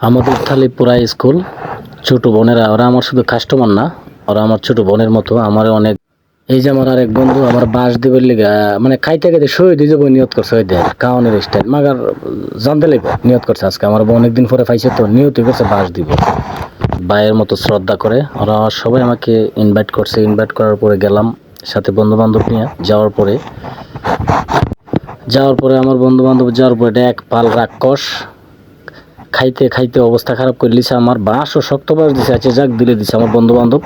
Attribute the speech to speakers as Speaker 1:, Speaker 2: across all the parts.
Speaker 1: আমাদের থালিপুরা স্কুল, ছোট বোনেরা, ওরা আমার শুধু কাস্টমার না, ওরা আমার ছোট বোনের মতো আমার অনেক। এই যে আমার আরেক বন্ধু, আমার বাস দিবের লিগা মানে খাইতে খাইতে শহীদ হয়ে যাব, নিয়ত করছে, ওই দেয় কাউনের স্টাইল মাগার, জানতে লাগবে, নিয়ত করছে আজকে। আমার অনেকদিন পরে পাইছে তো, নিয়ত করছে বাস দিব। ভাইয়ের মতো শ্রদ্ধা করে, ওরা সবাই আমাকে ইনভাইট করছে। ইনভাইট করার পরে গেলাম, সাথে বন্ধু বান্ধব নিয়ে যাওয়ার পরে। যাওয়ার পরে আমার বন্ধু বান্ধব যাওয়ার পরে এক পাল রাক্ষস খাইতে খাইতে অবস্থা খারাপ করে লিছে। আমার বাঁশও শক্ত বাঁশ দিছে আছে যাক দিলে দিছে আমার বন্ধু বান্ধব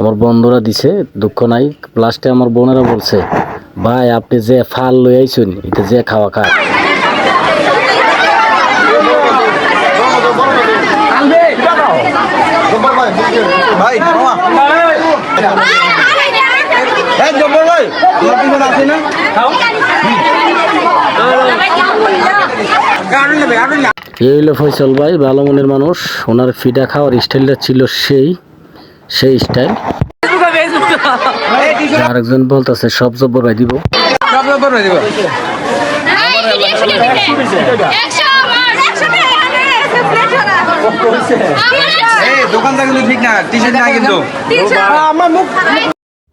Speaker 1: আমার বন্ধুরা দিছে দুঃখ নাই। লাস্টে আমার বোনেরা বলছে ভাই আপনি যে ফাল লই আইছেন এটা যে খাওয়া খা
Speaker 2: আছে না?
Speaker 1: এই হলো ফয়সল ভাই ভালো মনের মানুষ। ওনার ফিডা খাওয়ার স্টাইলটা ছিল সেই সেই স্টাইল। আরেকজন বলতেছে সব জব্বর ভাই দিব।
Speaker 2: সব জব্বর ভাই দিব।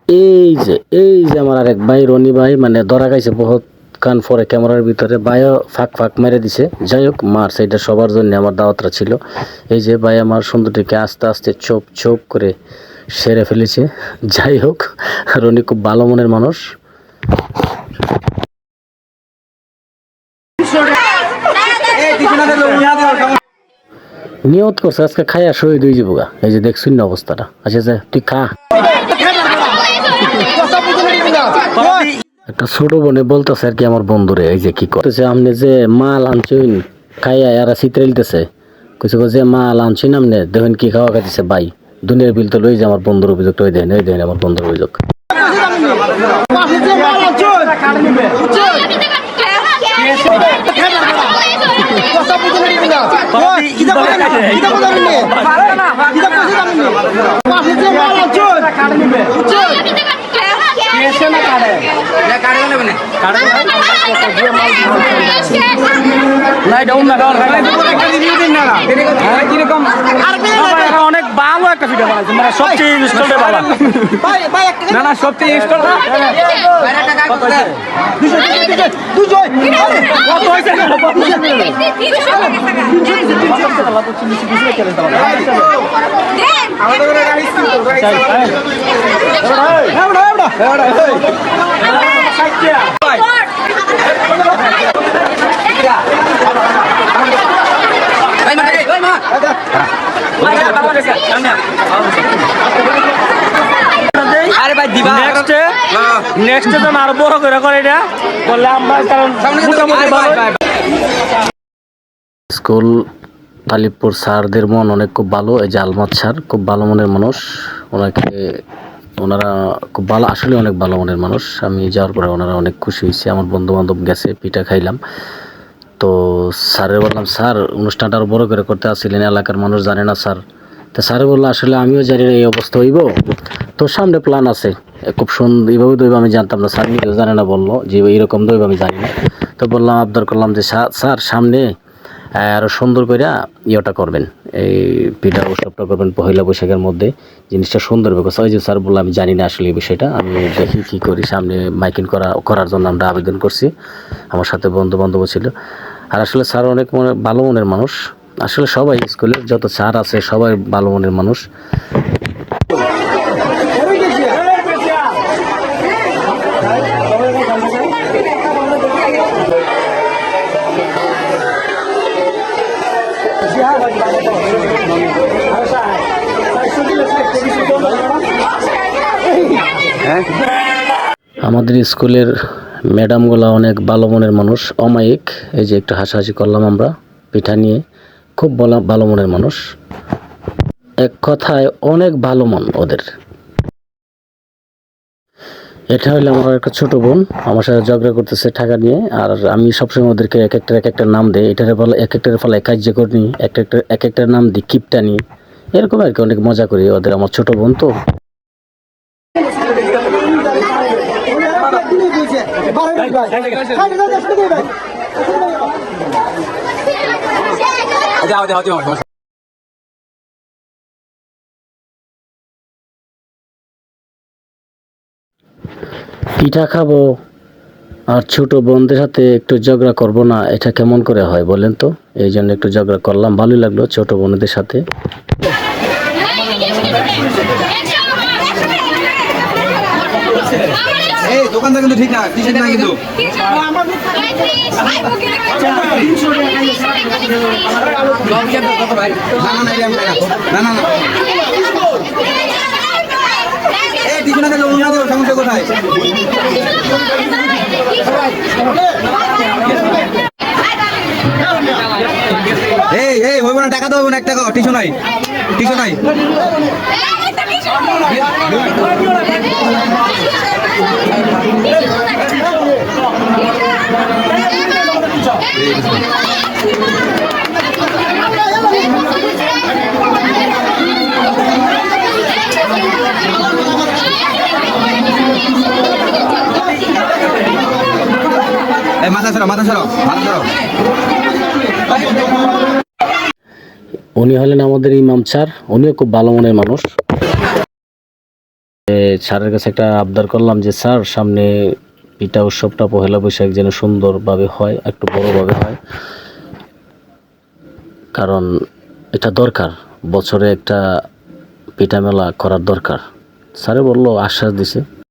Speaker 2: এই
Speaker 1: যে এই যে আমার আরেক ভাই রনি ভাই মানে ধরা গাইছে বহুত। কান পরে ক্যামেরার ভিতরে ভাইও ফাঁক ফাঁক মেরে দিছে। যাই হোক, মার সেটা সবার জন্য আমার দাওয়াতটা ছিল। এই যে ভাই আমার সুন্দরটিকে আস্তে আস্তে চোপ চোপ করে সেরে ফেলেছে। যাই হোক, রনি খুব ভালো মনের মানুষ। নিয়ত করছে, আজকে খাইয়া শহীদ হয়ে যাব। এই যে দেখছুন না অবস্থাটা। আচ্ছা যা তুই খা। একটা ছোট বোনে বলতেছে আর কি আমার বন্ধুরে, এই যে কি করতেছে আপনি যে মাল আনছেন, খাইয়া এরা চিত্রাইতেছে কিছু যে মাল আনছেন আপনি দেখেন কি খাওয়া খাইতেছে ভাই। দুনিয়ার বিল তো লই যে আমার বন্ধুর অভিযোগ ওই দেন ওই দেন আমার বন্ধুর অভিযোগ।
Speaker 3: অনেক ভালো একটা ভিডিও বানাইছে। মানে সবচেয়ে ইনস্টলটা ভালো। না না সবচেয়ে ইনস্টল কত হয়েছে?
Speaker 2: আরে ভাই দিবা।
Speaker 3: নেক্সটে নেক্সটে তো আরও বড় করে করে এটা। বললে আমরা কারণ মোটামুটি ভালো
Speaker 1: স্কুল তালিবপুর স্যারদের মন অনেক খুব ভালো এই যে আলমাত স্যার খুব ভালো মনের মানুষ। ওনাকে ওনারা খুব ভালো আসলে অনেক ভালো মনের মানুষ। আমি যাওয়ার পরে ওনারা অনেক খুশি হয়েছে। আমার বন্ধু বান্ধব গেছে পিঠা খাইলাম। তো স্যারের বললাম স্যার অনুষ্ঠানটা আরও বড় করে করতে আসছিলেন এলাকার মানুষ জানে না স্যার। তো স্যারে বলল, আসলে আমিও জানি না এই অবস্থা হইব। তো সামনে প্ল্যান আছে। খুব সুন্দর এইভাবে দইব আমি জানতাম না। স্যার নিজেও জানে না বলল যে এইরকম দইব আমি জানি না। তো বললাম, আবদার করলাম যে "স্যার- সামনে আরও সুন্দর করে ইয়েটা করবেন। এই পিঠা উৎসবটা করবেন পহেলা বৈশাখের মধ্যে। জিনিসটা সুন্দর হবে। ওই যে স্যার বললাম আমি জানি না আসলে এই বিষয়টা। আমি দেখি কী করি। সামনে মাইকিং করা, করার জন্য আমরা আবেদন করছি। আমার সাথে বন্ধু বান্ধব ছিল। আর আসলে স্যার অনেক মনে, ভালো মনের মানুষ। আসলে সবাই স্কুলের যত স্যার আছে সবাই ভালো মনের মানুষ। আমাদের স্কুলের ম্যাডামগুলো অনেক ভালো মনের মানুষ, অমায়িক। এই যে একটু হাসাহাসি করলাম আমরা, পিঠা নিয়ে। খুব বলা ভালো মনের মানুষ এক কথায় অনেক ভালো মন ওদের এটা হলো আমার একটা ছোট বোন আমার সাথে ঝগড়া করতেছে টাকা নিয়ে আর আমি সবসময় ওদেরকে এক একটা এক একটা নাম দেই এটার ফলে এক একটার ফলে কার্যকরণী এক একটা এক একটার নাম দিই কিপটা নিই এরকম আর কি অনেক মজা করি ওদের আমার ছোট বোন তো পিঠা খাব আর ছোট বোনদের সাথে একটু ঝগড়া করব না, এটা কেমন করে হয় বলেন তো? এই জন্য একটু ঝগড়া করলাম, ভালোই লাগল ছোট বোনদের সাথে।
Speaker 2: এই দোকানটা কিন্তু ঠিক না টি শার্ট না কিন্তু না না না না না না এই টি শার্ট না অন্য দেবো সমস্যা কোথায় এই এই হইব না টাকা হইব না এক টাকা টিস্যু নাই টিস্যু নাই এই
Speaker 1: উনি হলেন আমাদের ইমাম স্যার উনিও খুব ভালো মনের মানুষ। স্যারের কাছে একটা আবদার করলাম যে, স্যার, সামনে পিঠা উৎসবটা পহেলা বৈশাখ যেন সুন্দরভাবে হয়, একটু বড়োভাবে হয়। কারণ এটা দরকার, বছরে একটা পিঠা মেলা করার দরকার। স্যারে বলল, আশ্বাস দিছে।